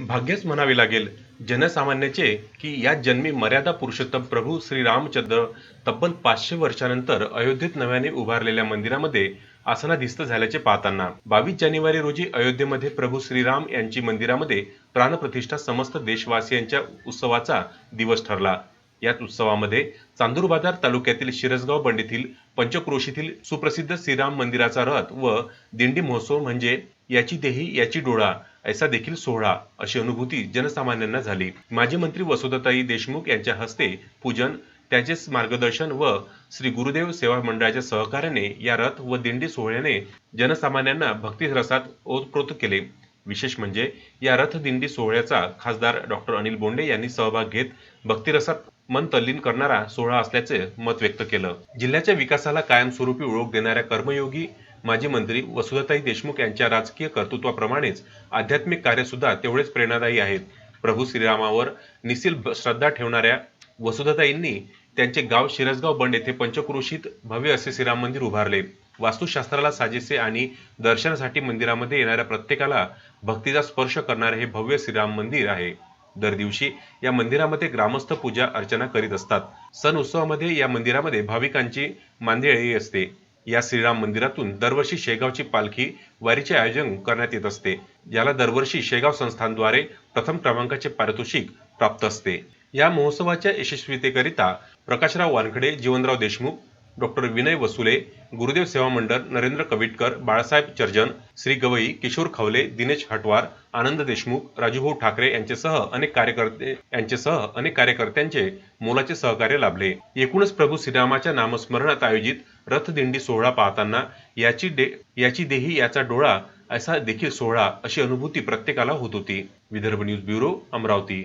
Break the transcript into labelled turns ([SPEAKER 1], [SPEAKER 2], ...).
[SPEAKER 1] भाग्यच म्हणावे लागेल जनसामान्याचे की या जन्मी मर्यादा पुरुषोत्तम प्रभू श्री रामचंद्र तब्बल पाचशे वर्षानंतर अयोध्येत नव्याने उभारलेल्या मंदिरामध्ये आसनाधिस्त झाल्याचे पाहताना बावीस जानेवारी रोजी अयोध्येमध्ये प्रभू श्रीराम यांची मंदिरामध्ये प्राणप्रतिष्ठा समस्त देशवासियांच्या उत्सवाचा दिवस ठरला. याच उत्सवामध्ये चांदूर बाजार तालुक्यातील शिरसगाव बंडीतील पंचक्रोशीतील सुप्रसिद्ध श्रीराम मंदिराचा रथ व दिंडी महोत्सव म्हणजे याची देही याची डोळा ऐसा देखील सोहळा अशी अनुभूती जनसामान्यांना झाली. माजी मंत्री वसुधाताई देशमुख यांच्या हस्ते पूजन त्याचेच मार्गदर्शन व श्री गुरुदेव सेवा मंडळाच्या सहकार्याने या रथ व दिंडी सोहळ्याने जनसामान्यांना भक्तिरसात ओतप्रोत केले. विशेष म्हणजे या रथ दिंडी सोहळ्याचा खासदार डॉक्टर अनिल बोंडे यांनी सहभाग घेत भक्तिरसात मन तल्लीन करणारा सोहळा असल्याचे मत व्यक्त केलं. जिल्ह्याच्या विकासाला कायमस्वरूपी ओळख देणाऱ्या कर्मयोगी माजी मंत्री वसुधाताई देशमुख यांच्या राजकीय कर्तृत्वाप्रमाणेच आध्यात्मिक कार्य सुद्धा तेवढेच प्रेरणादायी आहेत. प्रभू श्रीरामावर निसील श्रद्धा ठेवणाऱ्या वसुधाताईंनी त्यांचे गाव शिरसगाव बंड येथे पंचक्रोशीत भव्य असे श्रीराम मंदिर उभारले. वास्तुशास्त्राला साजेसे आणि दर्शनासाठी मंदिरामध्ये येणाऱ्या प्रत्येकाला भक्तीचा स्पर्श करणारे हे भव्य श्रीराम मंदिर आहे. दर दिवशी या मंदिरामध्ये ग्रामस्थ पूजा अर्चना करीत असतात. सण उत्सवामध्ये या मंदिरामध्ये भाविकांची मांदेळी असते. या श्रीराम मंदिरातून दरवर्षी शेगावची पालखी वारीचे आयोजन करण्यात येत असते. याला दरवर्षी शेगाव संस्थानद्वारे प्रथम क्रमांकाचे पारितोषिक प्राप्त असते. या महोत्सवाच्या यशस्वीतेकरिता प्रकाशराव वानखडे जीवनराव देशमुख डॉक्टर विनय वसुले गुरुदेव सेवा मंडळ नरेंद्र कविटकर बाळासाहेब चर्जन श्री गवई किशोर खवले दिनेश हटवार आनंद देशमुख राजूभाऊ ठाकरे यांच्यासह अनेक कार्यकर्ते यांच्यासह अनेक कार्यकर्त्यांचे मोलाचे सहकार्य लाभले. एकूणच प्रभू श्रीरामाच्या नामस्मरणात आयोजित रथदिंडी सोहळा पाहताना याची डे याची देही याचा डोळा असा देखील सोहळा अशी अनुभूती प्रत्येकाला होत होती. Vidarbha news bureau Amravati.